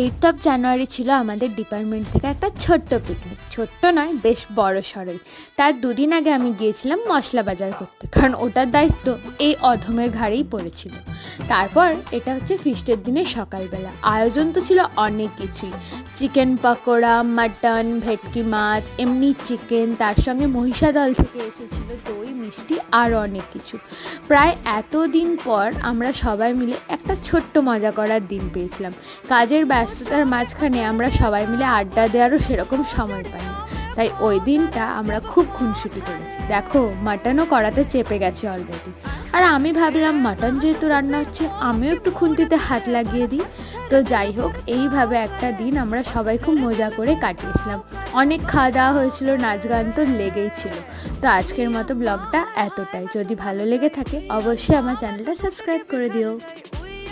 Eight of January ছিল আমাদের department থেকে একটা ছোট্ট পিকনিক ছোট্ট নয়, বেশ বড় সড়ই। তার দুদিন আগে আমি গিয়েছিলাম মশলা বাজার করতে, কারণ ওটার দায়িত্ব এই অধমের ঘাড়েই পড়েছিল। তারপর এটা হচ্ছে ফিস্টের দিনে সকালবেলা। আয়োজন তো ছিল অনেক কিছুই। চিকেন পকোড়া, মাটন, ভেটকি মাছ, এমনি চিকেন, তার সঙ্গে মহিষাদল থেকে এসেছিল দই, মিষ্টি আর অনেক কিছু। প্রায় এতদিন পর আমরা সবাই মিলে একটা ছোট্ট মজা করার দিন পেয়েছিলাম। কাজের ব্যস্ততার মাঝখানে আমরা সবাই মিলে আড্ডা দেওয়ারও সেরকম সময় পাইনি। তাই ওই দিনটা আমরা খুব খুনসুটি করেছি। দেখো, মাটনও করাতে চেপে গেছে অলরেডি আর আমি ভাবলাম, মাটন যেহেতু রান্না হচ্ছে, আমিও একটু খুন্তিতে হাত লাগিয়ে দিই। তো যাই হোক, এইভাবে একটা দিন আমরা সবাই খুব মজা করে কাটিয়েছিলাম। অনেক খাওয়া দাওয়া হয়েছিল নাচ গান তো লেগেই ছিল। তো আজকের মতো ব্লগটা এতটাই। যদি ভালো লেগে থাকে, অবশ্যই আমার চ্যানেলটা সাবস্ক্রাইব করে দিও।